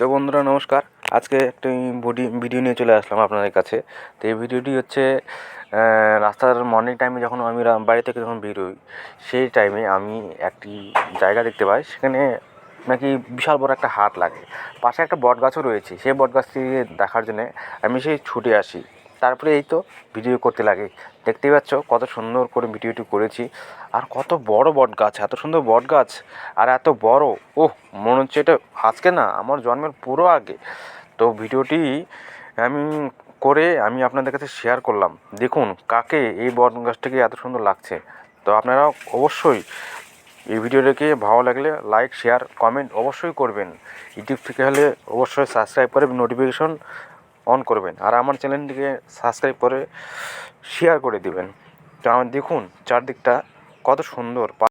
তো বন্ধুরা, নমস্কার। আজকে একটি বডি ভিডিও নিয়ে চলে আসলাম আপনাদের কাছে। তো এই ভিডিওটি হচ্ছে রাস্তার মর্নিং টাইমে যখন আমি বাড়ি থেকে যখন বেরোই, সেই টাইমে আমি একটি জায়গা দেখতে পাই, সেখানে নাকি বিশাল বড় একটা হাট লাগে। পাশে একটা বট গাছও রয়েছে, সেই বট গাছটি দেখার জন্যে আমি সেই ছুটে আসি। তারপরে এই তো ভিডিও করতে লাগে। দেখতেই পাচ্ছ কত সুন্দর করে ভিডিওটি করেছি। আর কত বড় বট গাছ এত সুন্দর বট গাছ আর এত বড়, ওহ, মনে হচ্ছে এটা আজকে না, আমার জন্মের পুরো আগে। তো ভিডিওটি আমি করে আমি আপনাদের কাছে শেয়ার করলাম। দেখুন কাকে এই বট গাছটাকে এত সুন্দর লাগছে। তো আপনারা অবশ্যই এই ভিডিওটাকে ভালো লাগলে লাইক শেয়ার কমেন্ট অবশ্যই করবেন। ইউটিউব থেকে হলে অবশ্যই সাবস্ক্রাইব করে নোটিফিকেশন অন করবেন। আর আমার চ্যানেলটিকে সাবস্ক্রাইব করে শেয়ার করে দিবেন। তো আমার দেখুন, চারদিকটা কত সুন্দর।